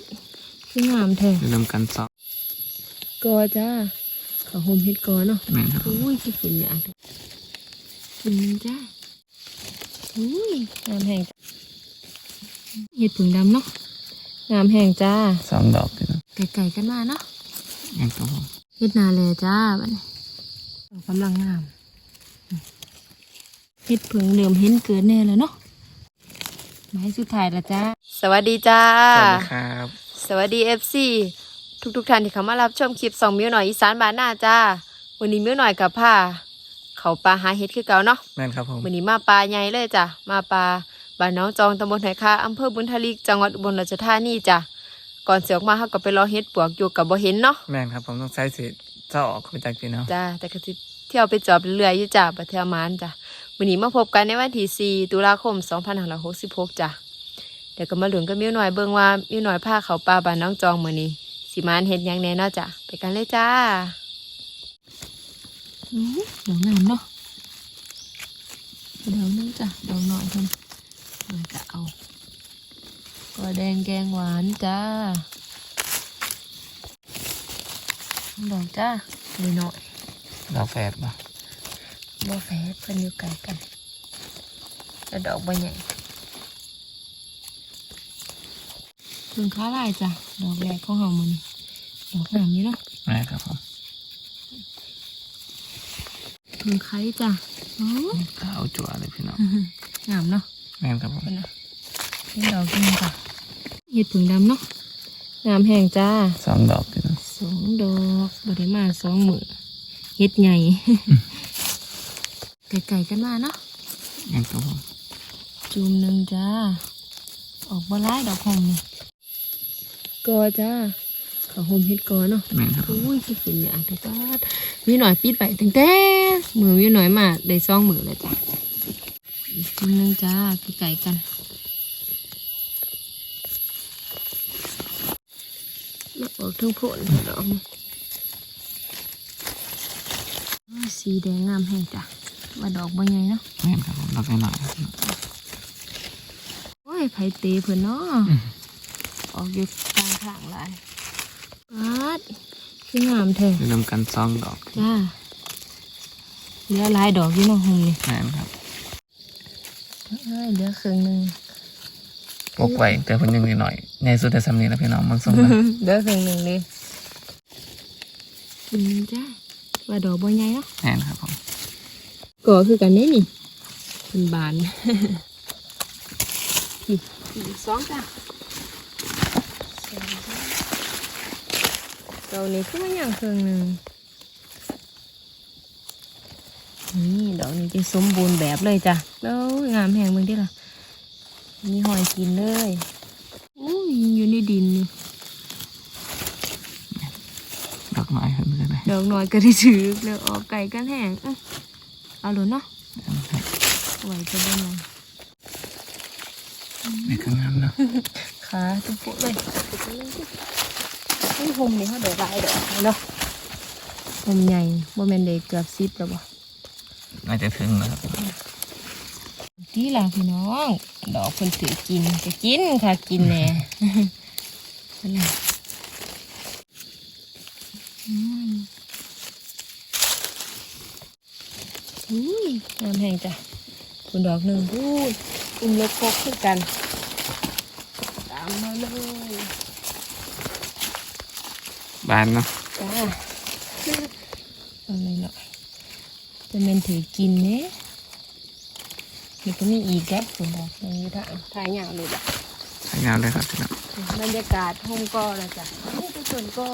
ดคืองามแท้เริ่มกันสอบกอจ้าข้าวหอมเฮ็ดกอเนาะแม่นครับอุ้ยที่กินยากกินจ้าอุ้ยงามแห้งเห็ดผึ่งดำเนาะงามแห้งจ้าสองดอกพี่น้องไก่ๆกันมาเนาะแม่นครับผมเฮ็ดนาแลจ้าบัดนี้ดอกกำลังงามเฮ็ดผึ่งเหลื่อมเห็นเกิดแน่แล้วเนาะ ไม้สุดท้ายละจ้า สวัสดีจ้า สวัสดีครับ สวัสดีเอฟซีทุกทุกๆท่านที่เข้ามารับชมคลิปสองมิ้วหน่อยอีสานบ้านหน้าจ้า วันนี้มิ้วหน่อยกับผ้าเขาปลาหาเห็ดคือเก่าเนาะแม่นครับผมวันนี้มาปลาใหญ่เลยจ้ะ มาปลาบ้านน้องจองตำบลไหคาอำเภอบุญทลีจังหวัดอุบลราชธานีจ้ะ ก่อนเสียออกมาเขาก็ไปรอเห็ดปวกอยู่กับบ่เห็นเนาะ แม่นครับผมต้องใช้สิเจ้าออกไปจากพี่น้องจ้าแต่ก็สิเที่ยวไปจอบเรื่อยๆอยู่จ้ะประเทศมานจ้ะ วันนี้มาพบกันในวันที่4ตุลาคม 2566จ้ะเดี๋ยวก็มาหลุนกับมิ้วหน่อยเบิ่งว่ามิ้วหน่อยพาเขาปลาบ้านน้องจองมื้อนี้สิมานเฮ็ดหยังแน่เนาะจ้ะไปกันเลยจ้าอื้อดอกงามเนาะดอกนึงจ้ะดอกหน่อยเพิ่นมันก็เอาก็แดงแกงหวานจ้าดอกจ้านี่หน่อยดอกแฝดป่ะ บ่แฟดเพิ่นอยู่ไกลกันแต่ดอกบ่ใหญ่เพิ่งค้าลายจ้ะ ดอกแรกของเฮามันดอกงามนี้เนาะแม่นครับผมเพิ่งไข่จ้ะโอ้ขาวจั่วเลยพี่น้องงามเนาะแม่นครับผมเพิ่นน่ะเป็นดอกจริงจ้ะเห็ดผึ่งดำเนาะงามแห้งจ้าสองดอกพี่น้องสองดอกบริมาสองมือเฮ็ดใหญ่ ไก่ๆกันมาเนาะแม่นครับผมจูมหนึ่งจ้า ออกบ่ร้ายดอกหอมนี่กอจ้าข้าวหอมเฮ็ดกอเนาะแม่นครับผมอุ้ยที่กินอยากแต่ก็มีหน่อยปิดไปตั้งแต่มือมีหน่อยมาได้ซองมือแล้วจ้ะอีกจูมหนึ่งจ้าไก่ๆกันแล้วออกทั้งโพนดอกนี่อ้าวสีแดงงามแห้งจ้ะ ว่าดอกบ่ใหญ่เนาะแม่นครับผมดอกน้อยๆครับพี่น้องโอ้ยไผเตเพิ่นเนาะอืมออกอยู่กลางทางหลายปาดคืองามแท้เริ่มกันสองดอกจ้าเหลือหลายดอกอยู่เนาะหงนี่แม่นครับเอ้ยเหลือครึ่งหนึงปกไว้แต่เพิ่นยังนิดหน่อยใหญ่สุดแต่สำนี้นะพี่น้องมันส่งมาเหลือครึ่งหนึงเลยอืมจ้าว่าดอกบ่ใหญ่เนาะแม่นครับผม ก็คือกันนี่นี่เป็นบานอีกอีกสองจ้าสองจ้าเรานี่คือมันอย่างครึ่งหนึงนี่ดอกนี้จะสมบูรณ์แบบเลยจ้ะแล้วงามแหงมึงดิล่ะมีหอยกินเลยอุ้ยอยู่ในดินอยู่ดอกน้อยเพิ่นเลยนะดอกน้อยก็ได้ถือแล้วออกไก่กันแห้งอื้อ เอาหลุนเนาะครับไหวจะได้ยังนี่คืองามเนาะขาตุ้มปุ๊เลยนี่หมนี่เขาดอกลายดอกเนาะหมใหญ่บ่แม่นเด็กเกือบสิบแล้วบ่น่าจะถึงนะครับที่ล่ะพี่น้อง ดอกเพิ่นถือกินก็กินค่ะกินแหน่นั่นแหละอืมอุ้ย งามแห้งจ้ะคุณดอกหนึ่งพูดอุ้มเล็กพกขึ้นกัน ตามมาเลยบานเนาะจ้าเอาเลยหน่อยจะเป็นถือกินเนี่ยนี่ก็มีอีกแก๊คุณดอกหนึ่งอยู่ทางทายอย่างเลยจ้ะสวยงามเลยครับพี่น้องบรรยากาศโฮมกอนะจ้ะนี่คือส่วนกอ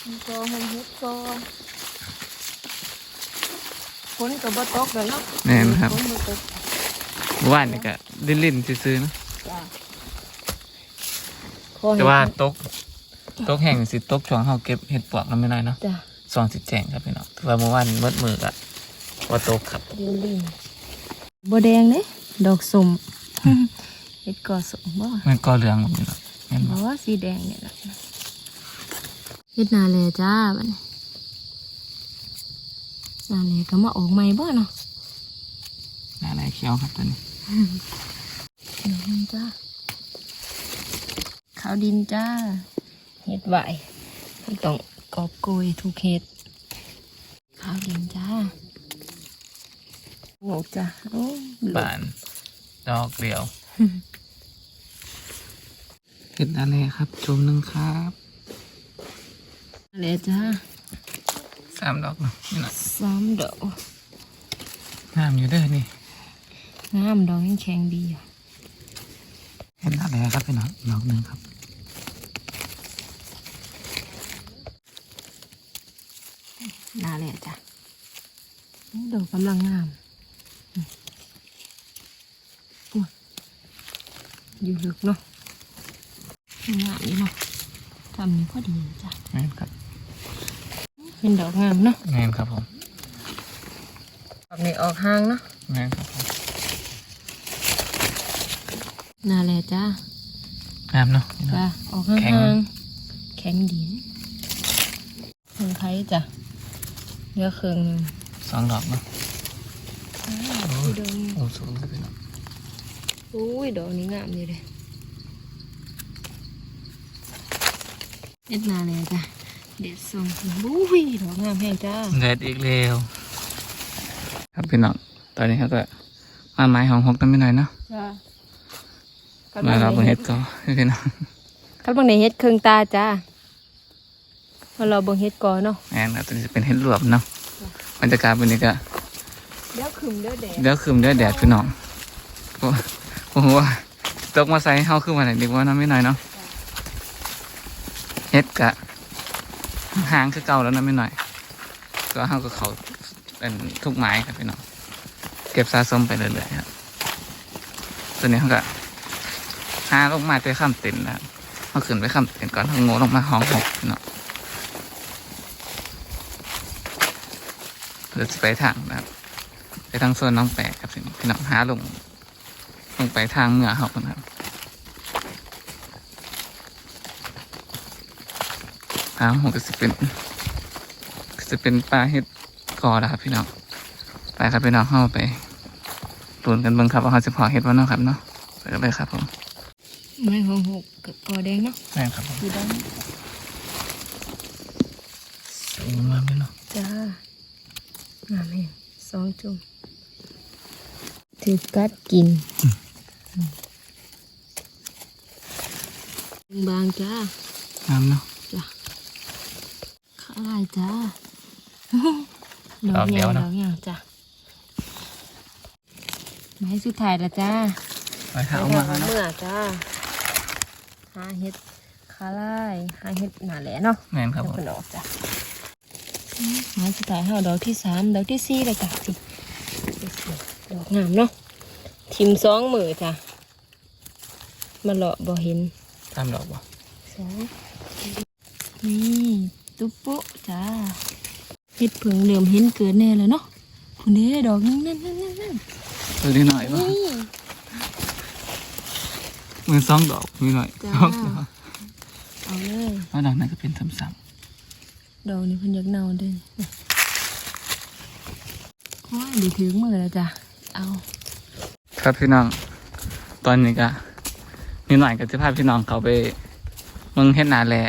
โฮมกอโฮมเฮ็ดกอ ฝนกับบ่ตกเลยเนาะแม่นครับฝนบ่ตกเมื่อวานนี่ก็ลิ่นๆซื่อๆเนาะจ้ะขอให้แต่ว่าตกตกแห่งสิตกช่วงเฮาเก็บเห็ดปวกแล้วไม่ได้เนาะจ้ะสองสิแจงครับพี่น้องถือว่าเมื่อวานมืดมืดอะว่าตกครับเรียวลิงบ่แดงเด้ดอกส้มเฮ็ดกอส้มบ่มันก็เหลืองหมดเลยเนาะแม่นเพบ่ราะว่าสีแดงเนี่ยนะเฮ็ดนาแลจ้าบัดนี้ นาแลก็มาออกใหม่บ่เนาะหน้าไหนเขียวครับตัวนี้ดอกนึงจ้าขาวดินจ้าเห็ดไหวมันต้องกอบโกยทุกเห็ดขาวดินจ้าโอ้จ้าโอ้บานดอกเดียวเห็ดอะไรครับชมหนึ่งครับอะไรจ้า สามดอกเนาะนี่หน่อยสามดอกงามอยู่เด้อนี่งามดอกยังแข็งดีอะเห็ดอะไรครับพี่น้องดอกหนึ่งครับน่าเลยจ้ะดอกกำลังงามอืมอุ๊ยอยู่ลึกเนาะงามนี่เนาะทำนี้ก็ดีจ้ะแม่นครับ เป็นดอกงามเนาะแม่นครับผมดอกนี้ออกห้างเนาะแม่นครับผมน่าเลยจ้างามเนาะนี่เนาะจ้าออกห้างแข็งห้างแข็งดีเพิ่งไข่จ้ะเหลือเครื่องหนึงสองดอกเนาะอ้าวดอกนี้โอ้สูงเลยพี่น้องอุ้ยดอกนี้งามอยู่เลยเด็ดนาเลยจ้ะ เด็ดส่งอุ้ยดอกงามแห้งจ้าเด็ดอีกแล้วครับพี่น้องตอนนี้เขาก็มาไม้ของหกตั้งไม่หน่อยเนาะจ้ามาเราเบิ่งเห็ดก่อนพี่น้องคัดบางในเฮ็ดเครื่องตาจ้ามาเราเบิ่งเฮ็ดก่อนเนาะแม่นครับตัวนี้จะเป็นเห็ดรวมเนาะบรรยากาศวันนี้ก็เดี๋ยวขึ้นเด้อแดดเดี๋ยวคืมเดี๋ยวแดดพี่น้องโอ้โอ้โหว่าตกมาใส่เฮาขึ้นมาไหนดีกว่าน้ำไม่หน่อยเนาะเฮ็ดกะ หางคือเก่าแล้วนะไม่หน่อย ก็เฮาก็เขาเป็นทุกไม้ครับพี่น้องเก็บสะสมไปเรื่อยๆครับตัวนี้เขาก็หาลงมาเตะข้ามเต็นนะเขาขึ้นไปข้ามเต็นก่อนเขาโง่ลงมาห้องหกพี่น้องเราจะไปทางนะครับไปทางโซนน้องแปะครับพี่น้องพี่น้องหาลงลงไปทางเหนือเขาครับ ทางผมก็จะเป็นก็จะเป็นปลาเห็ดกอแล้วครับพี่น้องไปครับพี่น้องเข้าไปตูนกันเบิ่งครับว่าเขาจะพอเห็ดว่าเนาะครับเนาะไปกันเลยครับผมไม้ของหกกับกอแดงเนาะแม่นครับผมดูด้านสูงมากเลยเนาะจ้างามแห้งสองจุ่มถือกัดกิน บางจ้างามเนาะ จ้ะข้าวลายจ้าดอกเดียวเนอะดอกอย่างจ้ะไม้สุดท้ายละจ้าไปเท้ามาเนาะเมื่อจ้าหาเห็ดข้าวลายหาเห็ดหนาแหล่เนาะแม่นครับผมเป็นดอกจ้ะไม้สุดท้ายเฮาดอกที่สามดอกที่สี่เลยจ้ะสิดอกงามเนาะทิมสองมือจ้ะมาเลาะบ่เห็นตามดอกบ่สองนี่ ตุ๊ปโปะจ้าเห็ดเผิงเหลื่อมเห็นเกิดแน่เลยเนาะคุณเด้ดอกนั่นนั่นนั่นนั่นตัวนี้หน่อยบ่นี่มือสองดอกมีหน่อยจ้าดอกเดียวเอาเลยแล้วดอกนั้นก็เป็นซ้ำดอกนี้เพิ่นอยากเน่าเด้ว้าดีถึงมือแล้วจ้ะเอา ๆครับพี่น้อง ตอนนี้ก็มีหน่อยก็จะพาพี่น้องเขาไปเมืองเฮ็ดนาแหละ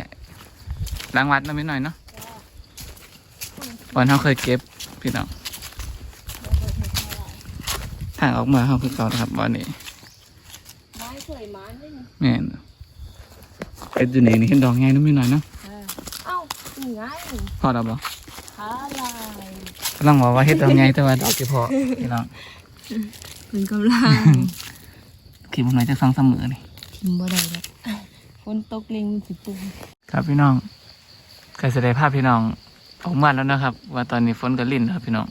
ล้างวัดนะมีหน่อยเนาะวันเขาเคยเก็บพี่น้องทางออกมาเขาคือเก่านะครับวันนี้ไม้สวยมานเลยแม่นไปดูไหนนี่เห็นดอกไงน้ำมีหน่อยเนาะเอ้านี่ไงพอแล้วบ่ขาลายกำลังบอกว่าเฮ็ดดอกไงแต่ว่าดอกจะพอพี่น้องเพิ่นกำลังขี่มันหน่อยจะฟังเสมอนี่ทิมบ่ได้แล้วฝนตกเล็งมันสิปุ่มครับพี่น้อง เคยแสดงภาพพี่น้องออกมาแล้วนะครับ ว่าตอนนี้ฝนก็ลิ่นครับพี่น้อง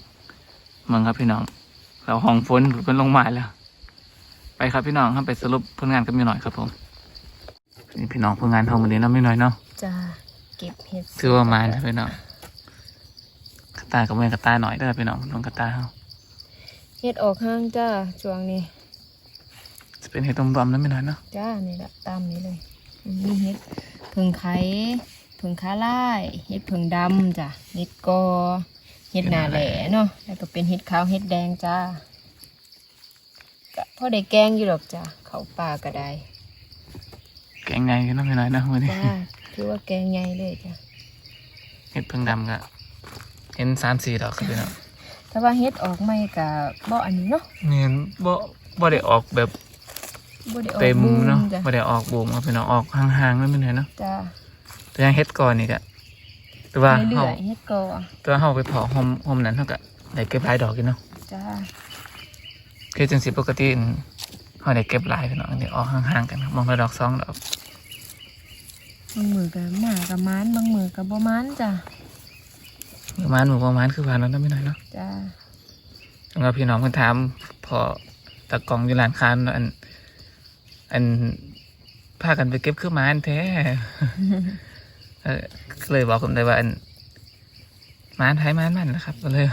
มังครับพี่น้องเราห้องฝนเพิ่นลงมาแล้ว ไปครับพี่น้องครับไปสรุปผลงานกันมีหน่อยครับผมนี่พี่น้องผลงานเฮามื้อนี้เนาะไม่น้อยเนาะจ้าเก็บเห็ดถือว่ามานะพี่น้องกระตายกับแม่นกระตายหน่อยเด้อพี่น้องน้องกระตายเฮาเห็ดออกห้างจ้าช่วงนี้ จะเป็นเห็ดต้มบอมแล้วไม่น้อยเนาะจ้านี่แหละตามนี้เลยมีเห็ดเผิงไข่เผิงขาลายเห็ดเผิงดำจ้ะเห็ดกอเห็ดหนาแหล่เนาะแล้วก็เป็นเห็ดขาวเห็ดแดงจ้าก็พอได้แกงอยู่หรอกจ้ะเขาป่าก็ได้แกงไงกันเนาะไม่น้อยเนาะวันนี้จ้าถือว่าแกงใหญ่เลยจ้ะเห็ดเพิ่งดำก็เห็นสามสี่ดอกครับพี่น้องถ้าว่าเฮ็ดออกใหม่ก็บ่อันนี้เนาะเนี่ยบ่บ่ได้ออกแบบบ่ได้ออกเต็มเนาะจ้ะบ่ได้ออกบูมครับพี่น้องออกห่างๆนั่นไม่น้อยเนาะจ้า แต่ยังเฮ็ดก่อนนี่ก็แต่ว่าเรื่เฮาอยๆเฮ็ดก่อแต่ว่าเฮาไปเพาะโฮมโฮมนั้นเฮาก็ได้เก็บหลายดอกอยู่เนาะจ้าคือจังสิปกติเฮาได้เก็บหลายพี่น้องอันนี้ออกห่างๆกันครับมองละดอกสองดอกบางมือก็หมากับม้านบางมือก็บ่ม้านจ้ะประมาณหมู่ประมาณคือว่านั้นไม่น้อยเนาะจ้าแล้วก็พี่น้องเพิ่นถามพอตะกล่องอยู่ร้านค้าเนาะอันอันพากันไปเก็บเครื่องไม้อันแท้ เออก็เลยบอกผมได้ว่าอันไม้ไทยไม้มันนะครับก็เลย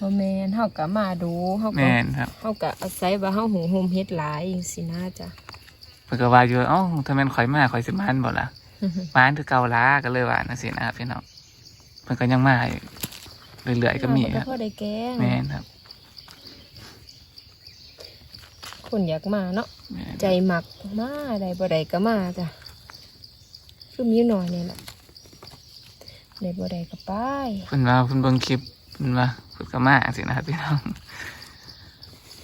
บ่แม่นเฮาก็มาดูเฮาก็แม่นครับเฮาก็อาศัยว่าเฮาหุงโฮมเฮ็ดหลายจังซี่นะจ้ะ เพิ่นก็ว่าอยู่เอ้าถ้าแม่นข่อยมาข่อยสิมานบ่ล่ะมานคือเก่าล้าก็เลยว่านั่นสินะครับพี่น้องเพิ่นก็ยังมาอยู่เรื่อยๆก็มีาครับพอได้แกงแม่นครับคนอยากมาเนาะแม่นใจหมักมาได้บ่ได้ก็มาจ้ะ คือมีหน่อยนี่แหละได้บ่ได้ก็ไปเพิ่นว่าเพิ่นเบิ่งคลิปเพิ่นว่าเพิ่นก็มาสินะครับพี่น้อง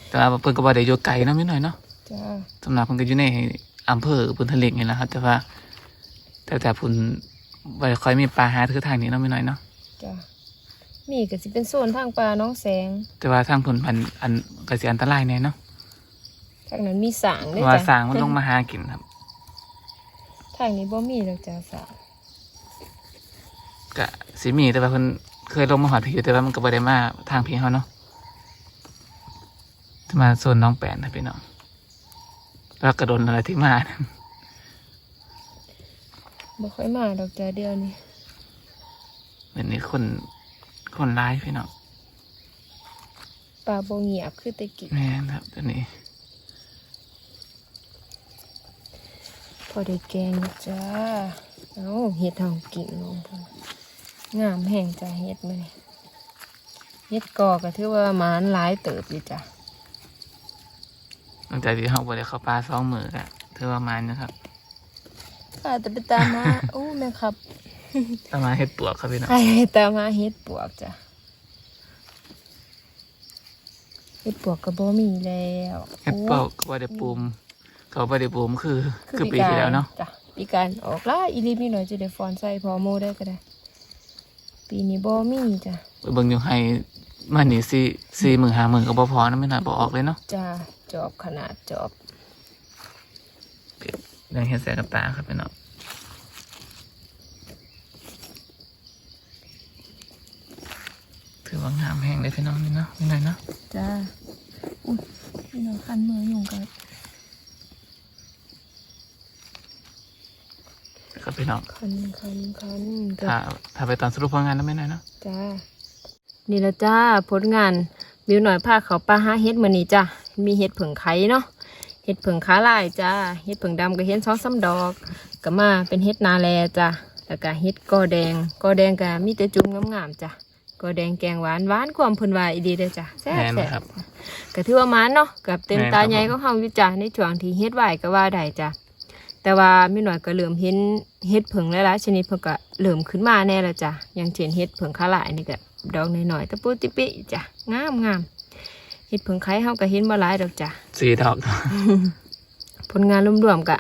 แต่ว่าเพิ่นก็บ่ได้อยู่ไกลเนาะพี่น้อยเนาะจ้าสำหรับเพิ่นก็อยู่ในอำเภอพุนทะเลนี่แหละครับ แต่ว่า แต่แต่พุ่นบ่ได้ค่อยมีปลาหาคือทางนี้เนาะไม่น้อยเนาะจ้ามีก็สิเป็นโซนทางป่าน้องแสง แต่ว่าทางพุ่นมันอันก็สิอันตรายแน่เนาะทางนั้นมีสางเพด้วยราะว่าจ้ะสร้างมันลงมาหากินครับ ทางนี้บ่มีดอกจ้าสางก็สิมีแต่ว่าเพิ่นเคยลงมาหอดพี่อยู่แต่ว่ามันก็บ่ได้มาทางพี่เฮาเนาะจะมาโซนน้องแปนนะพี่น้องแล้วกระโดนอะไรที่มาบ่ค่อยมาดอกจ้าเดียวนี้เหมือนนี้คนคนร้ายพี่น้องป่าบ่เงียบคือแตะกี้แม่นครับตัวนี้ พอได้แกงนะจ้าเอ้าเฮ็ดเฮากินลงพุ่นงามแห้งจ้าเฮ็ดมื้อนี้เฮ็ดกอก็ถือว่าหมานหลายเติบอยู่จ้ะหลังจากที่เฮาบ่ได้เข้าป่าสองมื้อก็ถือว่ามันนะครับข้าจะไปตามมา โอ้แม่ครับประมาณเฮ็ดปวกครับพี่น้องไอ้ตามมาเฮ็ดปวกจ้ะเฮ็ดปวกก็บ่มีแล้วเฮ็ดปวกก็บ่ได้ปูม ก็บ่ได้ปูมคือ คือปีที่แล้วเนาะจ้ะปีการออกล่าอีลีมีหน่อยจะได้ฟอนใส่พอโมได้ก็ได้ ปีนี้บ่มีจ้ะไปเบิ่งอยู่ให้มันนี่สี่สี่หมื่นห้าหมื่นก็บ่พอนะไม่น่าบ่ออกเลยเนาะจ้าจอบขนาดจอบเรื่องเฮ็ดแสกับตาครับพี่น้องถือว่างามแห้งเลยพี่น้องนี่เนาะนี่หน่อยเนาะจ้าอุ้ยพี่น้องคันมือยุงกัน ครับพี่น้องคันคันคันก็ถ้าถ้าไปตอนสรุปผลงานแล้วไม่หน่อยเนาะจ้านี่ละจ้าผลงานมิวหน่อยพาเขาปลาหาเฮ็ดมื้อนี้จ้ะมีเฮ็ดผึ่งไข่เนาะเฮ็ดผึ่งขาลายจ้าเฮ็ดผึ่งดำก็เห็นสองสามดอกก็มาเป็นเฮ็ดนาแลจ้ะแล้วก็เฮ็ดกอแดงกอแดงก็มีแต่จุ่มงามๆจ้ะกอแดงแกงหวานหวานความเพิ่นว่าอีดีเด้อจ้ะแซ่บแม่นแซ่บครับก็ถือว่ามันเนาะกับเต็มแม่นตาครับใหญ่ผมของเฮาอยู่จ้ะในช่วงที่เฮ็ดไหวก็ว่าได้จ้ะ แต่ว่ามีหน่อยก็เริ่มเห็นเฮ็ดผึ่งหลายๆชนิดเพิ่นก็เริ่มขึ้นมาแน่แล้วจ้ะอย่างเช่นเฮ็ดผึ่งขาหลายนี่ก็ดอกน้อยๆตะปุติปิจ้ะงามงามเฮ็ดผึ่งไข่เฮาก็เห็นบ่หลายดอกจ้ะสี่ดอกผลงานรวมๆก็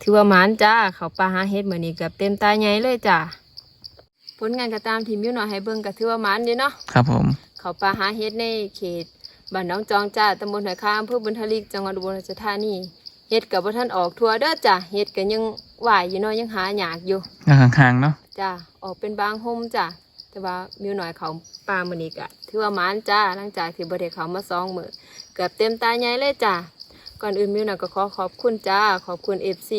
ถือว่าหมานจ้าเขาปลาหาเฮ็ดมื้อนี้กับเต็มตาใหญ่เลยจ้ะผลงานก็ตามที่มิวหน่อยให้เบิ่งก็ถือว่าหมานเด้เนาะครับผม เขาปลาหาเฮ็ดในเขตบ้านหน้องจองจ้าตำบลหอยคามอำเภอบุญทลิกจังหวัดอุบลราชธานี เฮ็ดกับบ่ทันออกทั่วเด้อจ้ะเฮ็ดก็ยังไหวอยู่เนาะยังหายากอยู่งานข้างๆเนาะจ้ะออกเป็นบางห่มจ้ะแต่ว่ามีหน่อยเขาปลามื้อนี้ก็ถือว่าหมานจ้าหลังจากที่บ่ได้เขามาสองมื้อเกือบเต็มตาใหญ่เลยจ้ะก่อนอื่นมิวหน่อยก็ขอขอบคุณจ้าขอบคุณ FC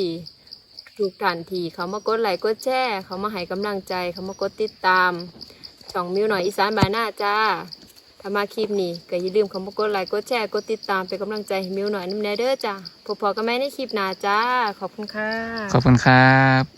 ทุกท่านที่เขามากดไลค์กดแชร์เขามาให้กำลังใจเขามากดติดตามช่องมิวหน่อยอีสานบายหน้าจ้า ถ้ามาคลิปนี้ก็อย่าลืมคำว่ากดไลค์กดแชร์กดติดตามเป็นกำลังใจให้มิวหน่อยน้ำแน่เด้อจ้าพบพอกันไหมในคลิปหน้าจ้า ขอบคุณค่ะ ขอบคุณครับ